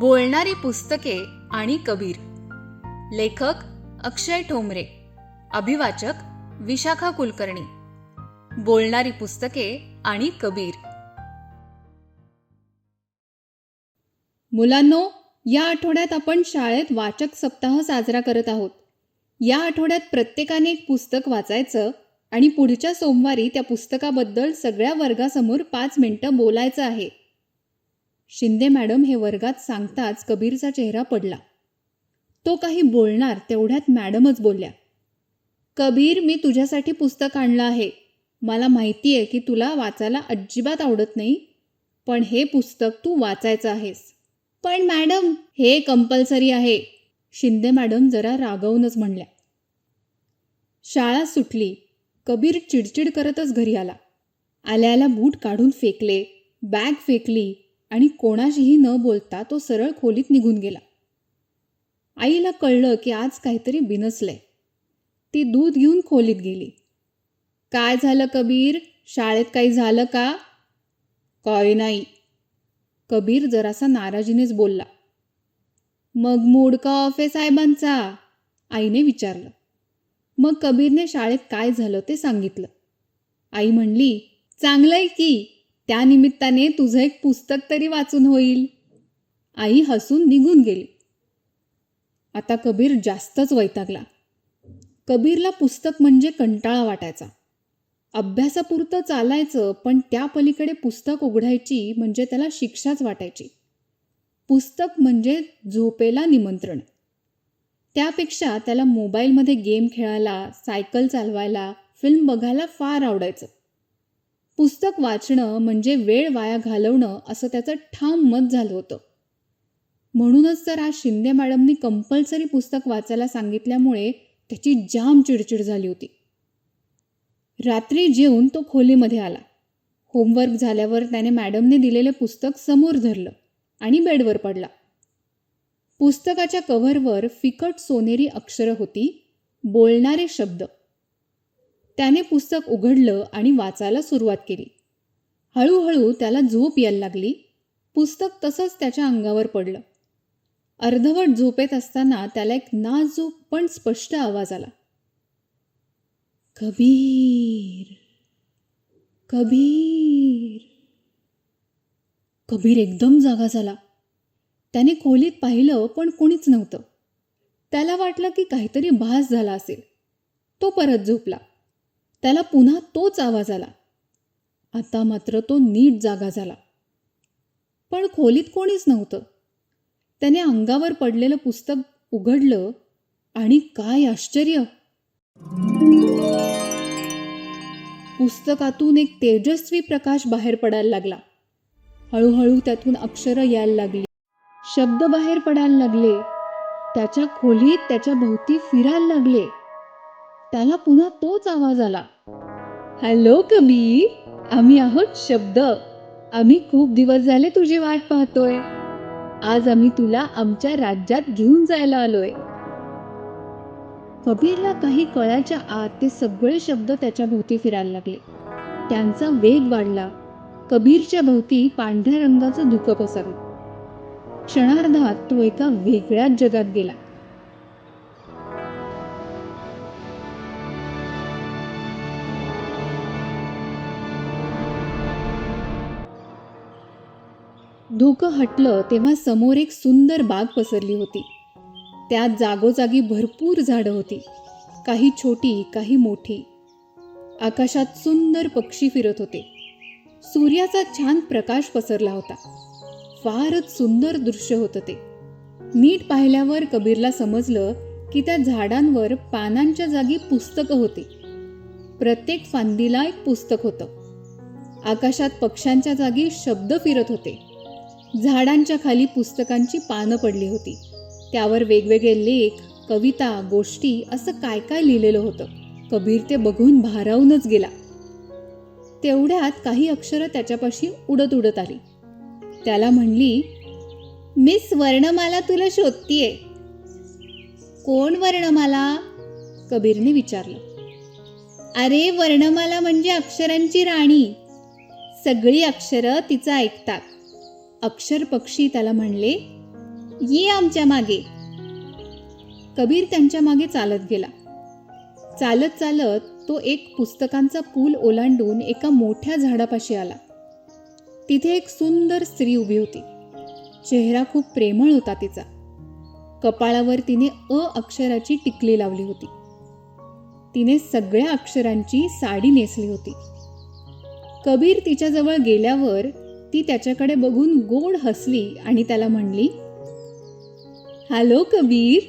बोलणारी पुस्तके आणि कबीर. लेखक अक्षय ठोंबरे. अभिवाचक विशाखा कुलकर्णी. बोलणारी पुस्तके आणि कबीर. मुलांनो या आठवड्यात आपण शाळेत वाचक सप्ताह साजरा करत आहोत. या आठवड्यात प्रत्येकाने एक पुस्तक वाचायचं आणि पुढच्या सोमवारी त्या पुस्तकाबद्दल सगळ्या वर्गासमोर पाच मिनटं बोलायचं आहे. शिंदे मॅडम हे वर्गात सांगताच कबीरचा चेहरा पडला. तो काही बोलणार तेवढ्यात मॅडमच बोलल्या. कबीर मी तुझ्यासाठी पुस्तक आणलं आहे. मला माहिती आहे की तुला वाचायला अजिबात आवडत नाही पण हे पुस्तक तू वाचायचं आहेस. पण मॅडम हे कंपल्सरी आहे. शिंदे मॅडम जरा रागवूनच म्हणल्या. शाळा सुटली. कबीर चिडचिड करतच घरी आला. आल्याला बूट काढून फेकले बॅग फेकली आणि कोणाशीही न बोलता तो सरळ खोलीत निघून गेला. आईला कळलं की आज काहीतरी बिनसलंय. ती दूध घेऊन खोलीत गेली. काय झालं कबीर? शाळेत काही झालं का? काय नाही. कबीर जरासा नाराजीनेच बोलला. मग मूड का ऑफ साहेबांचा आईने विचारलं. मग कबीरने शाळेत काय झालं ते सांगितलं. आई म्हणली चांगलंय की त्या निमित्ताने तुझं एक पुस्तक तरी वाचून होईल. आई हसून निघून गेली. आता कबीर जास्तच वैतागला. कबीरला पुस्तक म्हणजे कंटाळा वाटायचा. अभ्यासापुरतं चालायचं पण त्या पलीकडे पुस्तक उघडायची म्हणजे त्याला शिक्षाच वाटायची. पुस्तक म्हणजे झोपेला निमंत्रण. त्यापेक्षा त्याला मोबाईलमध्ये गेम खेळायला सायकल चालवायला फिल्म बघायला फार आवडायचं. पुस्तक वाचणं म्हणजे वेळ वाया घालवणं असं त्याचं ठाम मत झालं होतं. म्हणूनच तर आज शिंदे मॅडमनी कंपल्सरी पुस्तक वाचायला सांगितल्यामुळे त्याची जाम चिडचिड झाली होती. रात्री जेवून तो खोलीमध्ये आला. होमवर्क झाल्यावर त्याने मॅडमने दिलेले पुस्तक समोर धरलं आणि बेडवर पडला. पुस्तकाच्या कव्हरवर फिकट सोनेरी अक्षरं होती बोलणारे शब्द. त्याने पुस्तक उघडलं आणि वाचायला सुरुवात केली. हळूहळू त्याला झोप यायला लागली. पुस्तक तसंच त्याच्या अंगावर पडलं. अर्धवट झोपेत असताना त्याला एक नाजूक पण स्पष्ट आवाज आला. कबीर कबीर. कबीर एकदम जागा झाला. त्याने खोलीत पाहिलं पण कोणीच नव्हतं. त्याला वाटलं की काहीतरी भास झाला असेल. तो परत झोपला. त्याला पुन्हा तोच आवाज आला. आता मात्र तो नीट जागा झाला. पण खोलीत कोणीच नव्हतं. त्याने अंगावर पडलेलं पुस्तक उघडलं आणि काय आश्चर्य! पुस्तकातून एक तेजस्वी प्रकाश बाहेर पडायला लागला. हळूहळू त्यातून अक्षरं यायला लागली. शब्द बाहेर पडायला लागले. त्याच्या खोलीत त्याच्या भोवती फिरायला लागले. त्याला पुन्हा तोच आवाज आला. हॅलो कबीर आम्ही आहोत शब्द. आम्ही खूप दिवस झाले तुझी वाट पाहतोय. आज आम्ही तुला आमच्या राज्यात घेऊन जायला आलोय. कबीरला काही कळाच्या आत ते सगळे शब्द त्याच्या भोवती फिरायला लागले. त्यांचा वेग वाढला. कबीरच्या भोवती पांढऱ्या रंगाचं धुकं पसरलं. क्षणार्धात तो एका वेगळ्याच जगात गेला. धुकं हटलं तेव्हा समोर एक सुंदर बाग पसरली होती. त्यात जागोजागी भरपूर झाडं होती. काही छोटी काही मोठी. आकाशात सुंदर पक्षी फिरत होते. सूर्याचा छान प्रकाश पसरला होता. फारच सुंदर दृश्य होतं ते. नीट पाहिल्यावर कबीरला समजलं की त्या झाडांवर पानांच्या जागी पुस्तकं होती. प्रत्येक फांदीला एक पुस्तक होतं. आकाशात पक्ष्यांच्या जागी शब्द फिरत होते. झाडांच्या खाली पुस्तकांची पानं पडली होती. त्यावर वेगवेगळे लेख कविता गोष्टी असं काय काय लिहिलेलं होतं. कबीर ते बघून भारावूनच गेला. तेवढ्यात काही अक्षरं त्याच्यापाशी उडत उडत आली. त्याला म्हणली मिस वर्णमाला तुला शोधतीये. कोण वर्णमाला? कबीरने विचारलं. अरे वर्णमाला म्हणजे अक्षरांची राणी. सगळी अक्षरं तिचं ऐकतात. अक्षर पक्षी त्याला म्हणले ये आमच्या मागे. कबीर त्यांच्या मागे चालत गेला. चालत चालत तो एक पुस्तकांचा पूल ओलांडून एका मोठ्या झाडापाशी आला. तिथे एक सुंदर स्त्री उभी होती. चेहरा खूप प्रेमळ होता तिचा. कपाळावर तिने अ अक्षराची टिकली लावली होती. तिने सगळ्या अक्षरांची साडी नेसली होती. कबीर तिच्याजवळ गेल्यावर ती त्याच्याकडे बघून गोड हसली आणि त्याला म्हणली हॅलो कबीर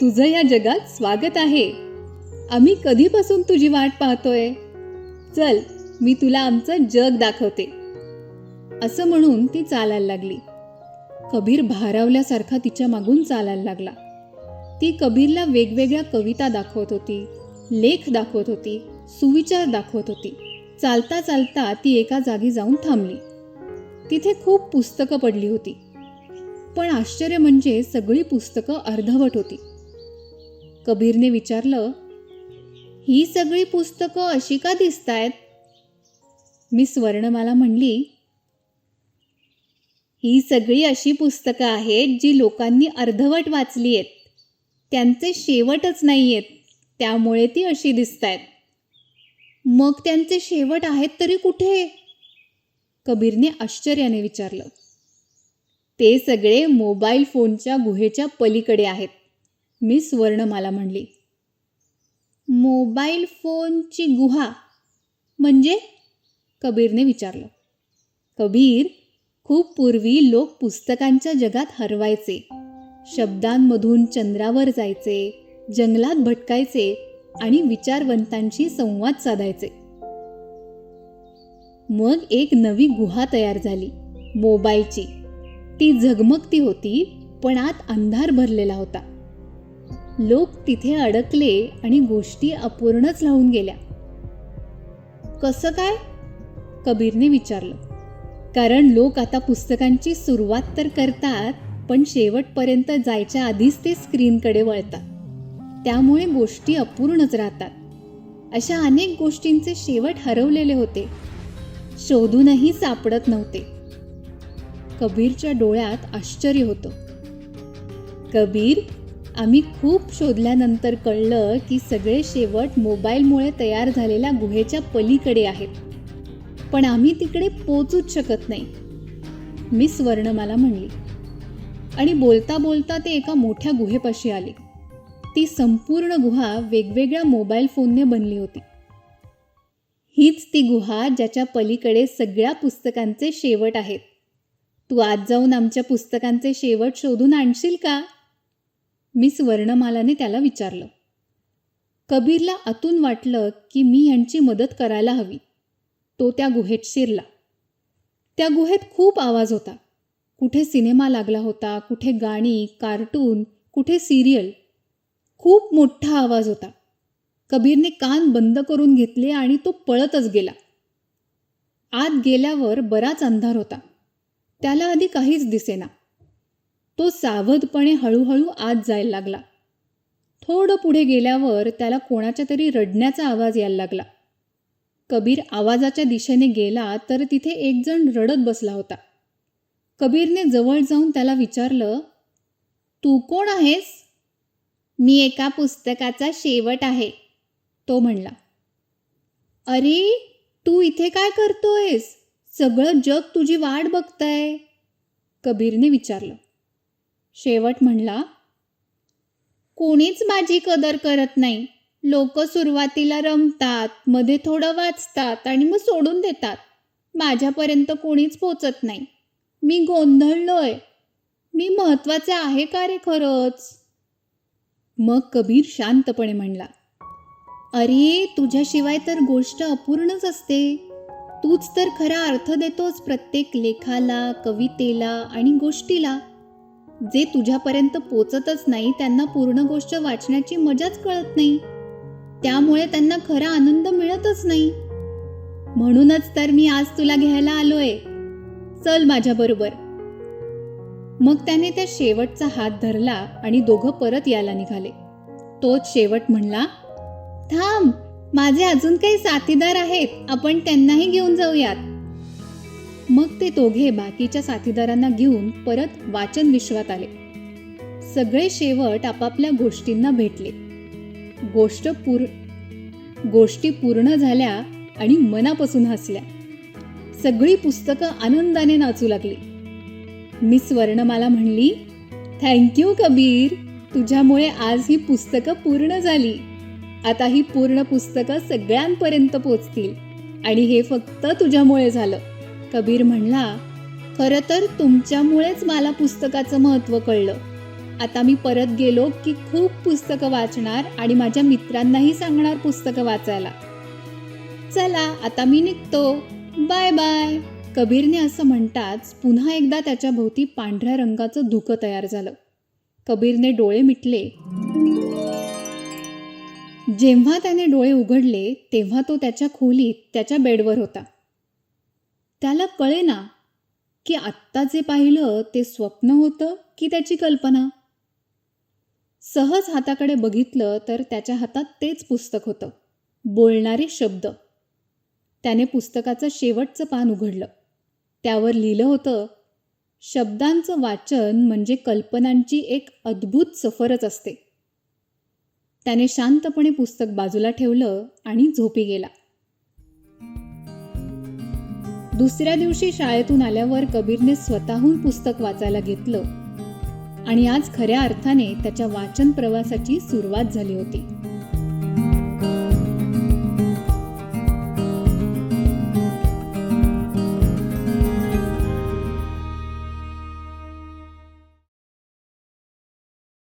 तुझं या जगात स्वागत आहे. आम्ही कधीपासून तुझी वाट पाहतोय? चल मी तुला आमचं जग दाखवते. असं म्हणून ती चालायला लागली. कबीर भारावल्यासारखा तिच्या मागून चालायला लागला. ती कबीरला वेगवेगळ्या कविता दाखवत होती लेख दाखवत होती सुविचार दाखवत होती. चालता चालता ती एका जागी जाऊन थांबली. तिथे खूप पुस्तकं पडली होती. पण आश्चर्य म्हणजे सगळी पुस्तकं अर्धवट होती. कबीरने विचारलं ही सगळी पुस्तकं अशी का दिसतायत? मी स्वर्णमाला म्हणली ही सगळी अशी पुस्तकं आहेत जी लोकांनी अर्धवट वाचली आहेत. त्यांचे शेवटच नाही आहेत. त्यामुळे ती अशी दिसत आहेत मग त्यांचे शेवट आहेत तरी कुठे? कबीरने आश्चर्याने विचारलं. ते सगळे मोबाईल फोनच्या गुहेच्या पलीकडे आहेत मी स्वर्णमाला म्हणली. मोबाईल फोनची गुहा म्हणजे? कबीरने विचारलं. कबीर खूप पूर्वी लोक पुस्तकांच्या जगात हरवायचे. शब्दांमधून चंद्रावर जायचे जंगलात भटकायचे आणि विचारवंतांशी संवाद साधायचे. मग एक नवी गुहा तयार झाली मोबाईलची. ती झगमगती होती पण आत अंधार भरलेला होता. लोक तिथे अडकले आणि गोष्टी अपूर्णच राहून गेल्या. कसं काय? कबीरने विचारलं. कारण लोक आता पुस्तकांची सुरुवात तर करतात पण शेवटपर्यंत जायच्या आधीच ते स्क्रीनकडे वळतात. त्यामुळे गोष्टी अपूर्णच राहतात. अशा अनेक गोष्टींचे शेवट हरवलेले होते. शोधूनही सापडत नव्हते. कबीरच्या डोळ्यात आश्चर्य होतं. कबीर आम्ही खूप शोधल्यानंतर कळलं की सगळे शेवट मोबाईलमुळे तयार झालेल्या गुहेच्या पलीकडे आहेत. पण आम्ही तिकडे पोचूच शकत नाही. मी स्वर्णमाला म्हणली. आणि बोलता बोलता ते एका मोठ्या गुहेपाशी आले. ती संपूर्ण गुहा वेगवेगळ्या मोबाईल फोनने बनली होती. हीच ती गुहा ज्याच्या पलीकडे सगळ्या पुस्तकांचे शेवट आहेत. तू आज जाऊन आमच्या पुस्तकांचे शेवट शोधून आणशील का? मी स्वर्णमालाने त्याला विचारलं. कबीरला आतून वाटलं की मी यांची मदत करायला हवी. तो त्या गुहेत शिरला. त्या गुहेत खूप आवाज होता. कुठे सिनेमा लागला होता कुठे गाणी कार्टून कुठे सिरियल खूप मोठा आवाज होता. कबीरने कान बंद करून घेतले आणि तो पळतच गेला. आत गेल्यावर बराच अंधार होता. त्याला आधी काहीच दिसेना. तो सावधपणे हळूहळू आत जायला लागला. थोडं पुढे गेल्यावर त्याला कोणाच्या तरी रडण्याचा आवाज यायला लागला. कबीर आवाजाच्या दिशेने गेला तर तिथे एक जण रडत बसला होता. कबीरने जवळ जाऊन त्याला विचारलं तू कोण आहेस? मी एका पुस्तकाचा शेवट आहे तो म्हणला. अरे तू इथे काय करतोयस? सगळं जग तुझी वाट बघतंय. कबीरने विचारलं. शेवट म्हणला कोणीच माझी कदर करत नाही. लोक सुरुवातीला रमतात मध्ये थोडं वाचतात आणि मग सोडून देतात. माझ्यापर्यंत कोणीच पोचत नाही. मी गोंधळलोय. मी महत्त्वाचे आहे का रे खरंच? मग कबीर शांतपणे म्हणला अरे तुझ्याशिवाय तर गोष्ट अपूर्णच असते. तूच तर खरा अर्थ देतोस प्रत्येक लेखाला कवितेला आणि गोष्टीला. जे तुझ्यापर्यंत पोचतच नाही त्यांना पूर्ण गोष्ट वाचण्याची मजाच कळत नाही. त्यामुळे त्यांना खरा आनंद मिळतच नाही. म्हणूनच तर मी आज तुला घ्यायला आलोय. चल माझ्या बरोबर. मग त्याने त्या शेवटचा हात धरला आणि दोघं परत यायला निघाले. तोच शेवट म्हणला थांब माझे अजून काही साथीदार आहेत. आपण त्यांनाही घेऊन जाऊयात. मग ते दोघे बाकीच्या साथीदारांना घेऊन परत वाचन विश्वात आले. सगळे शेवट आपापल्या गोष्टींना भेटले. गोष्ट पूर गोष्टी पूर्ण झाल्या आणि मनापासून हसल्या. सगळी पुस्तकं आनंदाने नाचू लागली. मिस वर्णमाला म्हणली थँक्यू कबीर. तुझ्यामुळे आज ही पुस्तकं पूर्ण झाली. आता ही पूर्ण पुस्तकं सगळ्यांपर्यंत पोचतील आणि हे फक्त तुझ्यामुळे झालं. कबीर म्हणला खरं तर तुमच्यामुळेच मला पुस्तकाचं महत्त्व कळलं. आता मी परत गेलो की खूप पुस्तकं वाचणार आणि माझ्या मित्रांनाही सांगणार पुस्तकं वाचायला. चला आता मी निघतो. Bye bye. कबीरने असं म्हणताच पुन्हा एकदा त्याच्या भोवती पांढऱ्या रंगाचं धुकं तयार झालं. कबीरने डोळे मिटले. जेव्हा त्याने डोळे उघडले तेव्हा तो त्याच्या खोलीत त्याच्या बेडवर होता. त्याला कळेना की आत्ता जे पाहिलं ते स्वप्न होतं की त्याची कल्पना? सहज हाताकडे बघितलं तर त्याच्या हातात तेच पुस्तक होतं. बोलणारे शब्द. त्याने पुस्तकाचं शेवटचं पान उघडलं. त्यावर लिहिलं होतं शब्दांचं वाचन म्हणजे कल्पनांची एक अद्भुत सफरच असते. त्याने शांतपणे पुस्तक बाजूला ठेवलं आणि झोपी गेला. दुसऱ्या दिवशी शाळेतून आल्यावर कबीरने स्वतःहून पुस्तक वाचायला घेतलं. आणि आज खऱ्या अर्थाने त्याच्या वाचन प्रवासाची सुरुवात झाली होती.